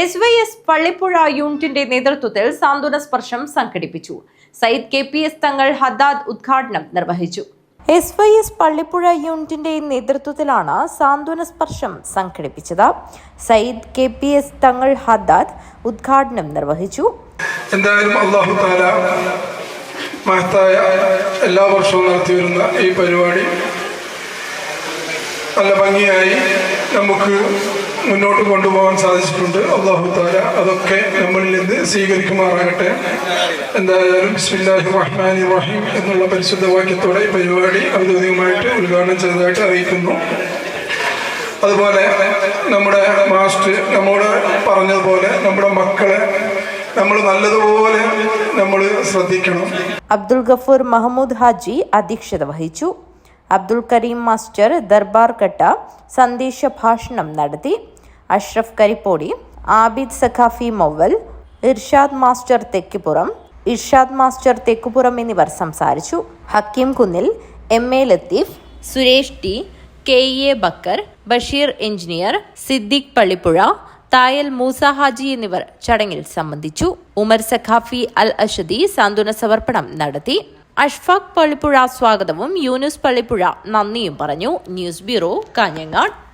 S Y S Pallippuzha യൂണിറ്റിന്റെ നേതൃത്വത്തിൽ സാന്ത്വന സ്പർശം സംഘടിപ്പിച്ചു. Sayyid K P S Thangal Hadad ഉദ്ഘാടനം നിർവഹിച്ചു. എസ് വൈ എസ് പള്ളിപ്പുഴ യൂണിറ്റിന്റെ നേതൃത്വത്തിലാണ് സാന്ത്വന സ്പർശം സംഘടിപ്പിച്ചത്. Sayyid K P S Thangal Hadad ഉദ്ഘാടനം നിർവഹിച്ചു. എന്തായാലും അള്ളാഹു താല മഹത്തായ എല്ലാ വർഷവും നടത്തി വരുന്ന ഈ പരിപാടി നല്ല ഭംഗിയായി നമുക്ക് മുന്നോട്ട് കൊണ്ടുപോകാൻ സാധിച്ചിട്ടുണ്ട്. അള്ളാഹു താല അതൊക്കെ നമ്മളിൽ നിന്ന് സ്വീകരിക്കുമാറാകട്ടെ. എന്തായാലും ബിസ്മില്ലാഹി റഹ്മാനി റഹീം എന്നുള്ള പരിശുദ്ധ വാക്യത്തോടെ പരിപാടി ഔദ്യോഗികമായിട്ട് ഉദ്ഘാടനം ചെയ്തതായിട്ട് അറിയിക്കുന്നു. അതുപോലെ നമ്മുടെ മാസ്റ്റർ നമ്മോട് പറഞ്ഞതുപോലെ നമ്മുടെ മക്കളെ നമ്മൾ നല്ലതുപോലെ നമ്മൾ ശ്രദ്ധിക്കണം. അബ്ദുൾ ഗഫൂർ മഹമ്മൂദ് ഹാജി അധ്യക്ഷത വഹിച്ചു. അബ്ദുൾ കരീം മാസ്റ്റർ ദർബാർ കട്ട സന്ദേശ ഭാഷണം നടത്തി. അഷ്റഫ് കരിപ്പോടി ആബിദ് സഖാഫി മൊവൽ ഇർഷാദ് മാസ്റ്റർ തെക്കുപുറം ഇർഷാദ് മാസ്റ്റർ തെക്കുപുറം എന്നിവർ സംസാരിച്ചു. Hakeem Kunnil M A Latheef Suresh T K A Bakkar Basheer engineer Siddique Pallippuzha Thayal Moosa Haji എന്നിവർ ചടങ്ങിൽ സംബന്ധിച്ചു. ഉമർ സഖാഫി അൽ അഷദി സാന്ത്വന സമർപ്പണം നടത്തി. അഷ്ഫാഖ് പള്ളിപ്പുഴ സ്വാഗതവും യൂനുസ് പള്ളിപ്പുഴ നന്ദിയും പറഞ്ഞു. News bureau Kanhangad.